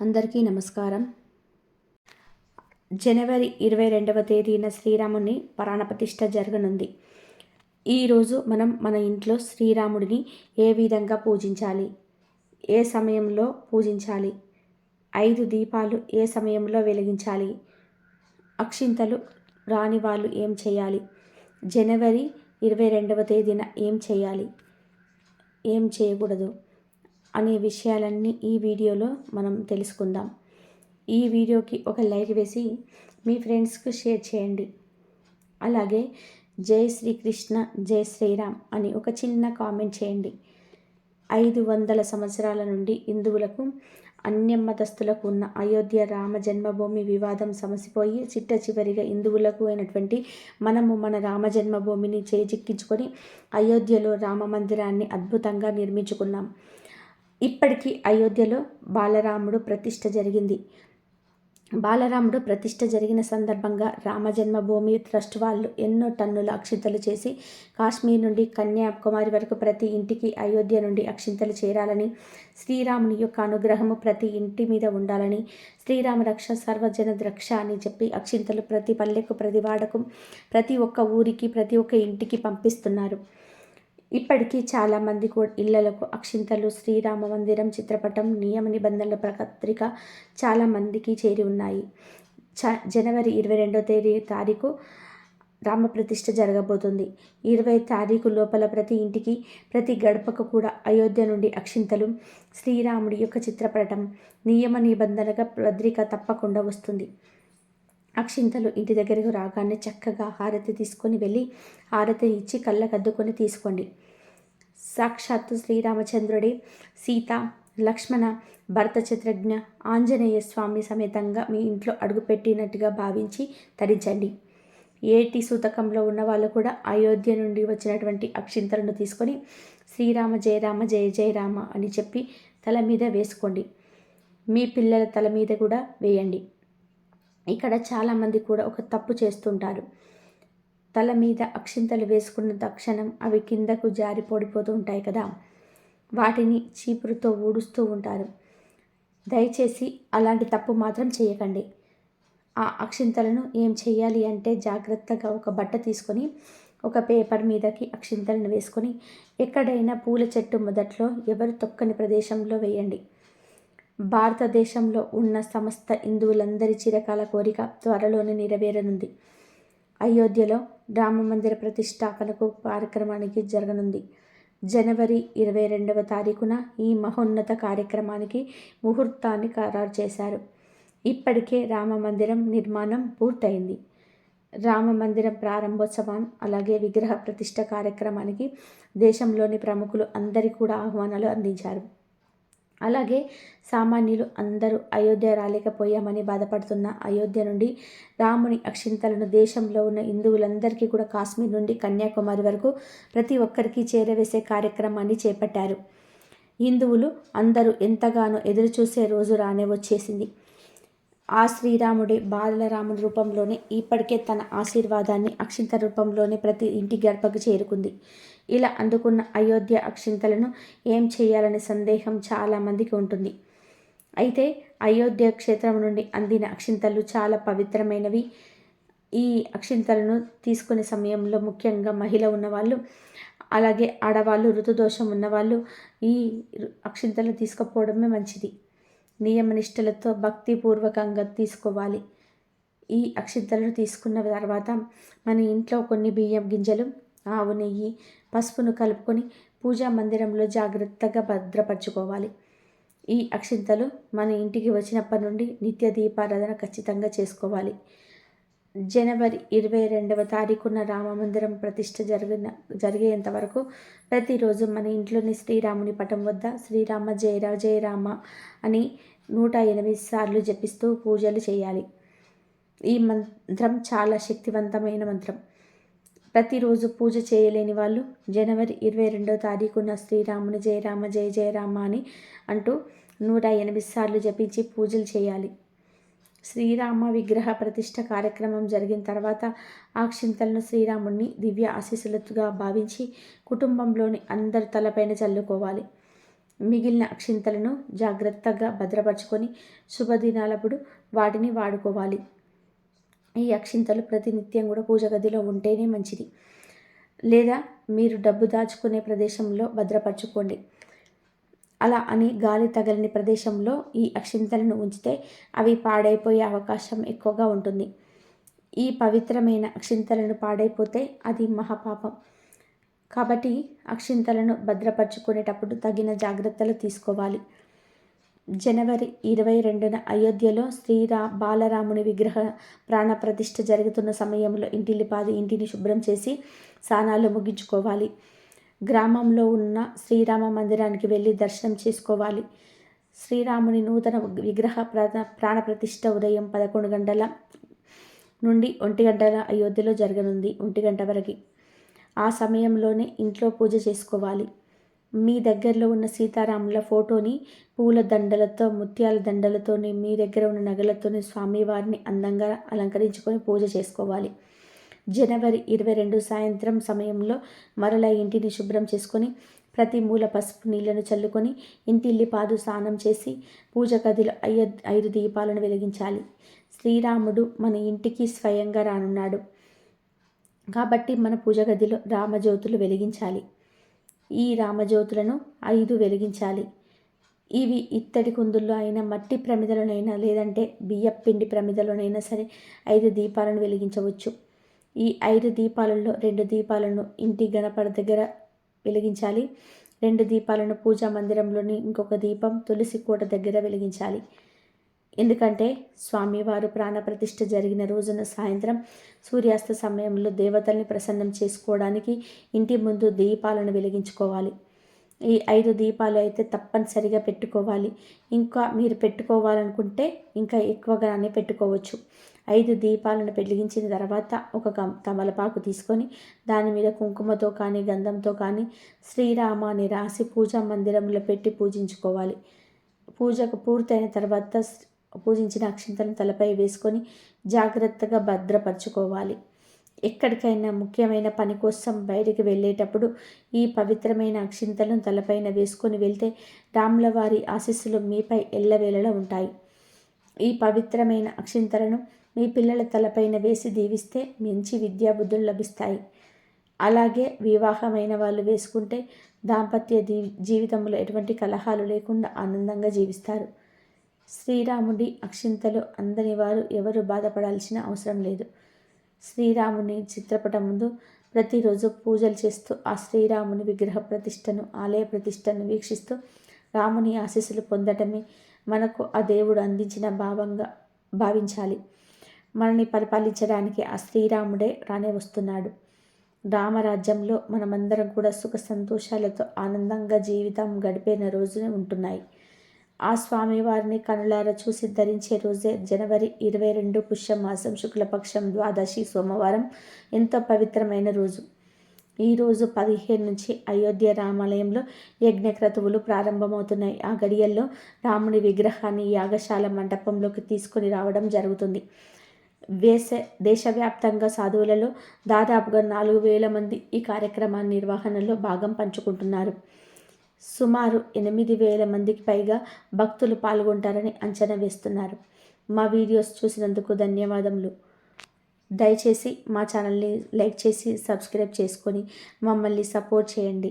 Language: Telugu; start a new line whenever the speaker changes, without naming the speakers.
అందరికీ నమస్కారం. జనవరి ఇరవై రెండవ తేదీన శ్రీరాముని ప్రాణప్రతిష్ఠ జరగనుంది. ఈరోజు మనం మన ఇంట్లో శ్రీరాముడిని ఏ విధంగా పూజించాలి? ఏ సమయంలో పూజించాలి? ఐదు దీపాలు ఏ సమయంలో వెలిగించాలి? అక్షింతలు రాని వాళ్ళు ఏం చేయాలి? జనవరి ఇరవై రెండవ తేదీన ఏం చేయాలి? ఏం చేయకూడదు? అనే విషయాలన్నీ ఈ వీడియోలో మనం తెలుసుకుందాం. ఈ వీడియోకి ఒక లైక్ వేసి మీ ఫ్రెండ్స్కు షేర్ చేయండి. అలాగే జై శ్రీకృష్ణ జై శ్రీరామ్ అని ఒక చిన్న కామెంట్ చేయండి. ఐదు వందల సంవత్సరాల నుండి హిందువులకు అన్యమతస్థులకు ఉన్న అయోధ్య రామ జన్మభూమి వివాదం సమసిపోయి చిట్ట చివరిగా హిందువులకు అయినటువంటి మనము మన రామ జన్మభూమిని చేజిక్కించుకొని అయోధ్యలో రామ మందిరాన్ని అద్భుతంగా నిర్మించుకున్నాం. ఇప్పటికీ అయోధ్యలో బాలరాముడు ప్రతిష్ట జరిగింది. బాలరాముడు ప్రతిష్ట జరిగిన సందర్భంగా రామజన్మభూమి ట్రస్ట్ వాళ్ళు ఎన్నో టన్నుల అక్షింతలు చేసి కాశ్మీర్ నుండి కన్యాకుమారి వరకు ప్రతి ఇంటికి అయోధ్య నుండి అక్షింతలు చేరాలని శ్రీరాముని యొక్క అనుగ్రహము ప్రతి ఇంటి మీద ఉండాలని శ్రీరామ రక్ష సర్వజన రక్ష అని చెప్పి అక్షింతలు ప్రతి పల్లెకు ప్రతి వాడకు ప్రతి ఒక్క ఊరికి ప్రతి ఒక్క ఇంటికి పంపిస్తున్నారు. ఇప్పటికీ చాలామంది కూడా ఇళ్ళలకు అక్షింతలు శ్రీరామ మందిరం చిత్రపటం నియమ నిబంధనల పత్రిక చాలామందికి చేరి ఉన్నాయి. చ జనవరి ఇరవై రెండో తేదీ తారీఖు రామప్రతిష్ఠ జరగబోతుంది. ఇరవై తారీఖు లోపల ప్రతి ఇంటికి ప్రతి గడపకు కూడా అయోధ్య నుండి అక్షింతలు శ్రీరాముడి యొక్క చిత్రపటం నియమ నిబంధనగా పత్రిక తప్పకుండా వస్తుంది. అక్షింతలు ఇంటి దగ్గరకు రాగానే చక్కగా హారతి తీసుకొని వెళ్ళి హారతి ఇచ్చి కళ్ళకద్దుకొని తీసుకోండి. సాక్షాత్తు శ్రీరామచంద్రుడి సీత లక్ష్మణ భరత చిత్రజ్ఞ ఆంజనేయ స్వామి సమేతంగా మీ ఇంట్లో అడుగుపెట్టినట్టుగా భావించి తరించండి. ఏటి సూతకంలో ఉన్న వాళ్ళు కూడా అయోధ్య నుండి వచ్చినటువంటి అక్షింతలను తీసుకొని శ్రీరామ జయరామ జయ జయరామ అని చెప్పి తల మీద వేసుకోండి. మీ పిల్లల తల మీద కూడా వేయండి. ఇక్కడ చాలామంది కూడా ఒక తప్పు చేస్తుంటారు. తల మీద అక్షింతలు వేసుకున్న తక్షణం అవి కిందకు జారి పడిపోతూ ఉంటాయి కదా. వాటిని చీపురుతో ఊడుస్తూ ఉంటారు. దయచేసి అలాంటి తప్పు మాత్రం చేయకండి. ఆ అక్షింతలను ఏం చేయాలి అంటే జాగ్రత్తగా ఒక బట్ట తీసుకొని ఒక పేపర్ మీదకి అక్షింతలను వేసుకొని ఎక్కడైనా పూల చెట్టు మొదట్లో ఎవరు తొక్కని ప్రదేశంలో వేయండి. భారతదేశంలో ఉన్న సమస్త హిందువులందరి చిరకాల కోరిక త్వరలోనే నెరవేరనుంది. అయోధ్యలో రామ మందిర ప్రతిష్టాపనకు కార్యక్రమానికి జరగనుంది. జనవరి ఇరవై రెండవ తారీఖున ఈ మహోన్నత కార్యక్రమానికి ముహూర్తాన్ని ఖరారు చేశారు. ఇప్పటికే రామ మందిరం నిర్మాణం పూర్తయింది. రామ మందిరం ప్రారంభోత్సవం అలాగే విగ్రహ ప్రతిష్ట కార్యక్రమానికి దేశంలోని ప్రముఖులు అందరి కూడా ఆహ్వానాలు అందించారు. అలాగే సామాన్యులు అందరూ అయోధ్య రాలేకపోయామని బాధపడుతున్న అయోధ్య నుండి రాముని అక్షింతలను దేశంలో ఉన్న హిందువులందరికీ కూడా కాశ్మీర్ నుండి కన్యాకుమారి వరకు ప్రతి ఒక్కరికి చేరవేసే కార్యక్రమాన్ని చేపట్టారు. హిందువులు అందరూ ఎంతగానో ఎదురుచూసే రోజు రానే వచ్చేసింది. ఆ శ్రీరాముడి బాలరాముడి రూపంలోనే ఇప్పటికే తన ఆశీర్వాదాన్ని అక్షింత రూపంలోనే ప్రతి ఇంటి గర్భకు చేరుకుంది. ఇలా అందుకున్న అయోధ్య అక్షింతలను ఏం చేయాలనే సందేహం చాలామందికి ఉంటుంది. అయితే అయోధ్య క్షేత్రం నుండి అందిన అక్షింతలు చాలా పవిత్రమైనవి. ఈ అక్షింతలను తీసుకునే సమయంలో ముఖ్యంగా మహిళ ఉన్నవాళ్ళు అలాగే ఆడవాళ్ళు ఋతుదోషం ఉన్నవాళ్ళు ఈ అక్షింతలు తీసుకుపోవడమే మంచిది. నియమనిష్టలతో భక్తిపూర్వకంగా తీసుకోవాలి. ఈ అక్షింతలను తీసుకున్న తర్వాత మన ఇంట్లో కొన్ని బియ్యం గింజలు ఆవు నెయ్యి పసుపును కలుపుకొని పూజా మందిరంలో జాగ్రత్తగా భద్రపరచుకోవాలి. ఈ అక్షింతలు మన ఇంటికి వచ్చినప్పటి నుండి నిత్య దీపారాధన ఖచ్చితంగా చేసుకోవాలి. జనవరి ఇరవై రెండవ తారీఖున రామమందిరం ప్రతిష్ట జరిగిన జరిగేంత వరకు ప్రతిరోజు మన ఇంట్లోని శ్రీరాముని పటం వద్ద శ్రీరామ జయరా జయరామ అని నూట ఎనిమిది సార్లు జపిస్తూ పూజలు చేయాలి. ఈ మంత్రం చాలా శక్తివంతమైన మంత్రం. ప్రతిరోజు పూజ చేయలేని వాళ్ళు జనవరి ఇరవై రెండో తారీఖున శ్రీరాముని జయరామ జయ జయరామ అని అంటూ నూట ఎనిమిది సార్లు జపించి పూజలు చేయాలి. శ్రీరామ విగ్రహ ప్రతిష్ట కార్యక్రమం జరిగిన తర్వాత ఆ క్షింతలను శ్రీరాముడిని దివ్య ఆశీస్సులతుగా భావించి కుటుంబంలోని అందరి తలపైన చల్లుకోవాలి. మిగిలిన అక్షింతలను జాగ్రత్తగా భద్రపరచుకొని శుభదినాలప్పుడు వాటిని వాడుకోవాలి. ఈ అక్షింతలు ప్రతినిత్యం కూడా పూజ గదిలో ఉంటేనే మంచిది. లేదా మీరు డబ్బు దాచుకునే ప్రదేశంలో భద్రపరచుకోండి. అలా అని గాలి తగలని ప్రదేశంలో ఈ అక్షింతలను ఉంచితే అవి పాడైపోయే అవకాశం ఎక్కువగా ఉంటుంది. ఈ పవిత్రమైన అక్షింతలను పాడైపోతే అది మహాపాపం. కాబట్టి అక్షింతలను భద్రపరుచుకునేటప్పుడు తగిన జాగ్రత్తలు తీసుకోవాలి. జనవరి ఇరవై రెండున అయోధ్యలో శ్రీరా బాలరాముని విగ్రహ ప్రాణప్రతిష్ఠ జరుగుతున్న సమయంలో ఇంటిల్లిపాది ఇంటిని శుభ్రం చేసి స్నానాలు ముగించుకోవాలి. గ్రామంలో ఉన్న శ్రీరామ మందిరానికి వెళ్ళి దర్శనం చేసుకోవాలి. శ్రీరాముని నూతన విగ్రహ ప్రాణ ప్రాణప్రతిష్ఠ ఉదయం పదకొండు గంటల నుండి ఒంటి గంటల అయోధ్యలో జరగనుంది ఒంటి గంట వరకు. ఆ సమయంలోనే ఇంట్లో పూజ చేసుకోవాలి. మీ దగ్గరలో ఉన్న సీతారాముల ఫోటోని పూల దండలతో ముత్యాల దండలతోని మీ దగ్గర ఉన్న నగలతోని స్వామివారిని అందంగా అలంకరించుకొని పూజ చేసుకోవాలి. జనవరి ఇరవై రెండు సాయంత్రం సమయంలో మరలా ఇంటిని శుభ్రం చేసుకొని ప్రతి మూల పసుపు నీళ్ళను చల్లుకొని ఇంటిల్లి పాదు స్నానం చేసి పూజ గదిలో ఐ ఐదు దీపాలను వెలిగించాలి. శ్రీరాముడు మన ఇంటికి స్వయంగా రానున్నాడు. కాబట్టి మన పూజ గదిలో రామజ్యోతులు వెలిగించాలి. ఈ రామజ్యోతులను ఐదు వెలిగించాలి. ఇవి ఇత్తడి కుందుల్లో అయినా మట్టి ప్రమిదలోనైనా లేదంటే బియ్యపిండి ప్రమిదలోనైనా సరే ఐదు దీపాలను వెలిగించవచ్చు. ఈ ఐదు దీపాలలో రెండు దీపాలను ఇంటి గణపడ దగ్గర వెలిగించాలి. రెండు దీపాలను పూజా మందిరంలోని ఇంకొక దీపం తులసి కోట దగ్గర వెలిగించాలి. ఎందుకంటే స్వామివారు ప్రాణప్రతిష్ఠ జరిగిన రోజున సాయంత్రం సూర్యాస్త సమయంలో దేవతల్ని ప్రసన్నం చేసుకోవడానికి ఇంటి ముందు దీపాలను వెలిగించుకోవాలి. ఈ ఐదు దీపాలు అయితే తప్పనిసరిగా పెట్టుకోవాలి. ఇంకా మీరు పెట్టుకోవాలనుకుంటే ఇంకా ఎక్కువగానే పెట్టుకోవచ్చు. ఐదు దీపాలను వెలిగించిన తర్వాత ఒక తమలపాకు తీసుకొని దాని మీద కుంకుమతో కానీ గంధంతో కానీ శ్రీరామాన్ని రాసి పూజా మందిరంలో పెట్టి పూజించుకోవాలి. పూజకు పూర్తయిన తర్వాత పూజించిన అక్షింతలను తలపై వేసుకొని జాగ్రత్తగా భద్రపరచుకోవాలి. ఎక్కడికైనా ముఖ్యమైన పని కోసం బయటికి వెళ్ళేటప్పుడు ఈ పవిత్రమైన అక్షింతలను తలపైన వేసుకొని వెళ్తే రాముల వారి ఆశీస్సులు మీపై ఎల్లవేళలా ఉంటాయి. ఈ పవిత్రమైన అక్షింతలను మీ పిల్లల తలపైన వేసి దీవిస్తే మంచి విద్యాబుద్ధులు లభిస్తాయి. అలాగే వివాహమైన వాళ్ళు వేసుకుంటే దాంపత్య జీవితంలో ఎటువంటి కలహాలు లేకుండా ఆనందంగా జీవిస్తారు. శ్రీరాముడి అక్షింతలు అందని వారు ఎవరు బాధపడాల్సిన అవసరం లేదు. శ్రీరాముని చిత్రపటం ముందు ప్రతిరోజు పూజలు చేస్తూ ఆ శ్రీరాముని విగ్రహ ప్రతిష్టను ఆలయ ప్రతిష్టను వీక్షిస్తూ రాముని ఆశీస్సులు పొందటమే మనకు ఆ దేవుడు అందించిన భావంగా భావించాలి. మనని పరిపాలించడానికి ఆ శ్రీరాముడే రానే వస్తున్నాడు. రామరాజ్యంలో మనమందరం కూడా సుఖ సంతోషాలతో ఆనందంగా జీవితం గడిపిన రోజునే ఉంటున్నాయి. ఆ స్వామివారిని కనులార చూసి ధరించే రోజే జనవరి ఇరవై రెండు పుష్యమాసం శుక్లపక్షం ద్వాదశి సోమవారం ఎంతో పవిత్రమైన రోజు. ఈరోజు పదిహేను నుంచి అయోధ్య రామాలయంలో యజ్ఞక్రతువులు ప్రారంభమవుతున్నాయి. ఆ గడియల్లో రాముని విగ్రహాన్ని యాగశాల మండపంలోకి తీసుకుని రావడం జరుగుతుంది. వేస దేశవ్యాప్తంగా సాధువులలో దాదాపుగా నాలుగు వేల మంది ఈ కార్యక్రమాన్ని నిర్వహణలో భాగం పంచుకుంటున్నారు. సుమారు ఎనిమిది వేల మందికి పైగా భక్తులు పాల్గొంటారని అంచనా వేస్తున్నారు. మా వీడియోస్ చూసినందుకు ధన్యవాదములు. దయచేసి మా ఛానల్ని లైక్ చేసి సబ్స్క్రైబ్ చేసుకొని మమ్మల్ని సపోర్ట్ చేయండి.